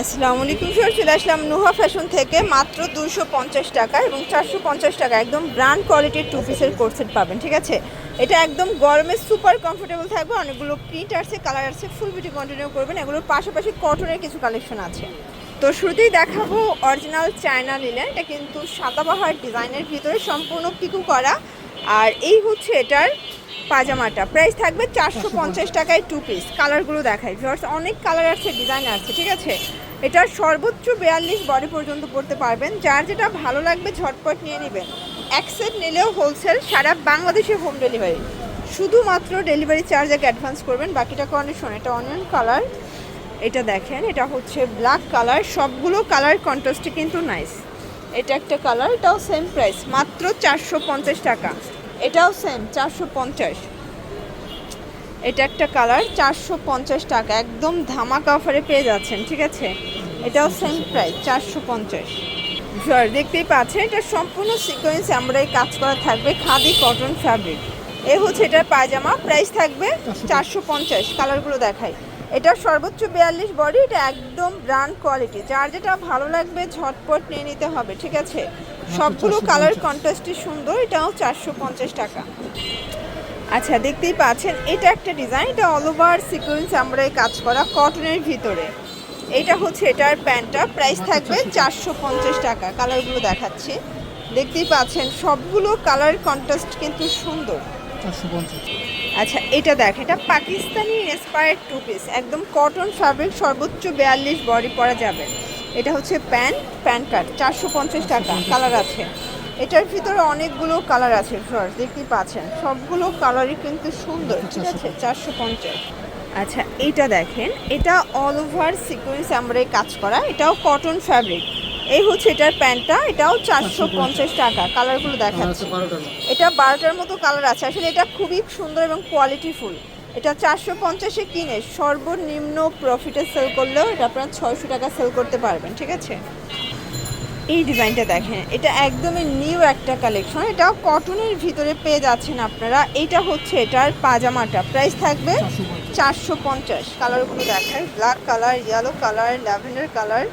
আসসালামু আলাইকুম স্যার চলে আসলাম নুহা ফ্যাশন থেকে, মাত্র দুশো পঞ্চাশ টাকা এবং চারশো পঞ্চাশ টাকা, একদম ব্র্যান্ড কোয়ালিটির টু পিসের কোর্সেট পাবেন, ঠিক আছে? এটা একদম গরমে সুপার কমফোর্টেবল থাকবে, অনেকগুলো প্রিন্ট আসছে কালার আসছে ফুল বিটি কন্টিনিউ করবেন, এগুলোর পাশাপাশি কটনের কিছু কালেকশন আছে। তো শুরুতেই দেখাবো অরিজিনাল চায়না লিলেন এটা কিন্তু সাদাবাহার ডিজাইনের ভিতরে সম্পূর্ণ পিকু করা, আর এই হচ্ছে এটার পাজামাটা। প্রাইস থাকবে চারশো পঞ্চাশ টাকায় টু পিস কালারগুলো দেখায় ভিউয়ার্স, অনেক কালার আছে ডিজাইন আছে, ঠিক আছে? এটার সর্বোচ্চ বিয়াল্লিশ বডি পর্যন্ত পড়তে পারবেন। যার যেটা ভালো লাগবে ঝটপট নিয়ে নেবেন। এক সেট নিলেও হোলসেল সারা বাংলাদেশে হোম ডেলিভারি শুধুমাত্র ডেলিভারি চার্জ এক অ্যাডভান্স করবেন। বাকিটা কন্ডিশন এটা অনিয়ন কালার এটা দেখেন, এটা হচ্ছে ব্ল্যাক কালার সবগুলো কালার কন্ট্রাস্টে কিন্তু নাইস এটা একটা কালার এটাও সেম প্রাইস মাত্র চারশো পঞ্চাশ টাকা। এটাও সেম চারশো পঞ্চাশ। এটা একটা কালার চারশো পঞ্চাশ টাকা। একদম ধামাকা অফারে পেয়ে যাচ্ছেন ঠিক আছে? এটাও সেম প্রাইস চারশো পঞ্চাশ। জয় দেখতেই পাচ্ছেন এটা সম্পূর্ণ সিকোয়েন্স আমরাই কাজ করা থাকবে খাদি কটন ফ্যাব্রিক এ হচ্ছে এটার পায়জামা প্রাইস থাকবে চারশো পঞ্চাশ কালারগুলো দেখাই। এটা সর্বোচ্চ বিয়াল্লিশ বডি এটা একদম ব্র্যান্ড কোয়ালিটি যার যেটা ভালো লাগবে ঝটপট নিয়ে নিতে হবে ঠিক আছে? সবগুলো কালার কন্ট্রাস্টই সুন্দর এটাও চারশো পঞ্চাশ টাকা। আচ্ছা দেখতেই পাচ্ছেন এটা একটা ডিজাইন এটা অল ওভার সিকোয়েন্স আমরা কাজ করা কটনের ভিতরে। এটা হচ্ছে এটার প্যান্টটা প্রাইস থাকবে চারশো পঞ্চাশ টাকা কালারগুলো দেখাচ্ছি। দেখতেই পাচ্ছেন সবগুলো কালার কন্ট্রাস্ট কিন্তু সুন্দর। আচ্ছা এটা দেখ এটা পাকিস্তানি ইন্সপায়ার্ড টু পিস একদম কটন ফ্যাব্রিক সর্বোচ্চ বিয়াল্লিশ বডি পরা যাবে। এটা হচ্ছে প্যান্ট প্যান্ট কার্ড চারশো পঞ্চাশ টাকা কালার আছে। এটার ভিতরে অনেকগুলো কালার আছে ফ্লোয়ার দেখতেই পাচ্ছেন। সবগুলো কালারই কিন্তু সুন্দর ঠিক আছে? চারশো পঞ্চাশ। আচ্ছা এটা দেখেন। এটা অল ওভার সিকোয়েন্স আমরা কাজ করা। এটাও কটন ফ্যাব্রিক এই হচ্ছে এটার প্যান্টটা। এটাও চারশো পঞ্চাশ টাকা। কালারগুলো দেখাচ্ছে। বারোটার এটা বারোটার মতো কালার আছে। আসলে এটা খুবই সুন্দর এবং কোয়ালিটিফুল এটা চারশো পঞ্চাশে কিনে সর্বনিম্ন প্রফিটে সেল করলেও এটা আপনারা ছয়শো টাকা সেল করতে পারবেন ঠিক আছে? এই ডিজাইনটা দেখেন এটা একদমই নিউ একটা কালেকশন এটাও কটনের ভিতরে পেয়ে যাচ্ছেন আপনারা। এটা হচ্ছে এটার পাজামাটা প্রাইস থাকবে চারশো পঞ্চাশ। কালারগুলো দেখায় black colour yellow colour lavender colour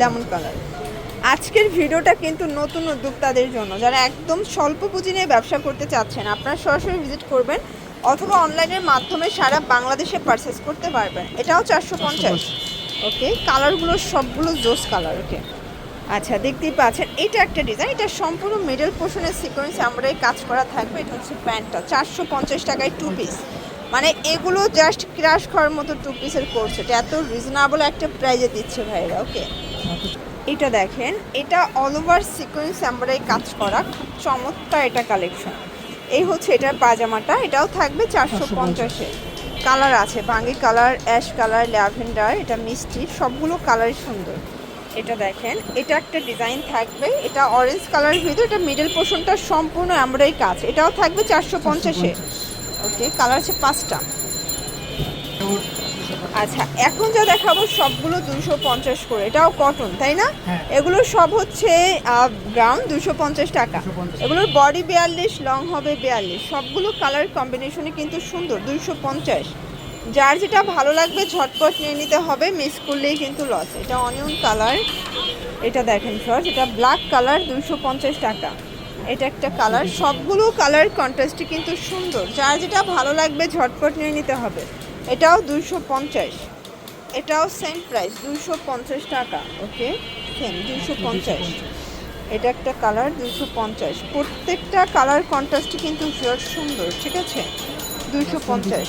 lemon colour আজকের ভিডিওটা কিন্তু নতুন উদ্যোক্তাদের জন্য যারা একদম স্বল্প পুঁজি নিয়ে ব্যবসা করতে চাচ্ছেন আপনারা সরাসরি ভিজিট করবেন অথবা অনলাইনের মাধ্যমে সারা বাংলাদেশে পারচেস করতে পারবেন। এটাও চারশো পঞ্চাশ। ওকে কালারগুলো সবগুলো জোস কালার ওকে আচ্ছা দেখতেই পাচ্ছেন, এটা একটা ডিজাইন এটা সম্পূর্ণ মিডল পোর্শনের সিকোয়েন্স আমরা কাজ করা থাকবে, এটা হচ্ছে প্যান্টটা, চারশো পঞ্চাশ টাকায় টু পিস মানে এগুলো জাস্ট ক্রাশ খাওয়ার মতো টু পিসের কোর্স এটা এত রিজনেবল একটা প্রাইজে দিচ্ছে ভাইরা ওকে এটা দেখেন, এটা অল ওভার সিকোয়েন্স এমব্রয়ডারি কাজ করা, খুব চমৎকার এটা কালেকশন এই হচ্ছে এটার পাজামাটা এটাও থাকবে চারশো পঞ্চাশে কালার আছে বাঙ্গি কালার অ্যাশ কালার ল্যাভেন্ডার এটা মিষ্টি, সবগুলো কালারই সুন্দর। এটা দেখেন এটা একটা ডিজাইন থাকবে এটা অরেঞ্জ কালারের ভিতরে এটা মিডল পোর্শনটা সম্পূর্ণ এমব্রয়ডারি কাজ এটাও থাকবে চারশো পঞ্চাশে। ওকে কালার আছে পাঁচটা। আচ্ছা এখন যা দেখাবো সবগুলো দুশো পঞ্চাশ করে এটাও কটন তাই না? হ্যাঁ। এগুলো সব হচ্ছে গ্রাম দুশো পঞ্চাশ টাকা। 250 এগুলোর বডি বিয়াল্লিশ লং হবে বিয়াল্লিশ সবগুলো কালার কম্বিনেশনে কিন্তু সুন্দর দুশো পঞ্চাশ। যার যেটা ভালো লাগবে ঝটপট নিয়ে নিতে হবে মিস করলেই কিন্তু লস এটা অনিয়ন কালার এটা দেখেন ফার্স্ট এটা ব্ল্যাক কালার দুশো পঞ্চাশ টাকা। এটা একটা কালার সবগুলো কালার কন্ট্রাস্টই কিন্তু সুন্দর। যার যেটা ভালো লাগবে ঝটপট নিয়ে নিতে হবে। এটাও দুশো পঞ্চাশ। এটাও সেম প্রাইস দুশো পঞ্চাশ টাকা। ওকে সেম দুশো পঞ্চাশ। এটা একটা কালার দুশো পঞ্চাশ। প্রত্যেকটা কালার কন্ট্রাস্টই কিন্তু সুন্দর ঠিক আছে? দুশো পঞ্চাশ।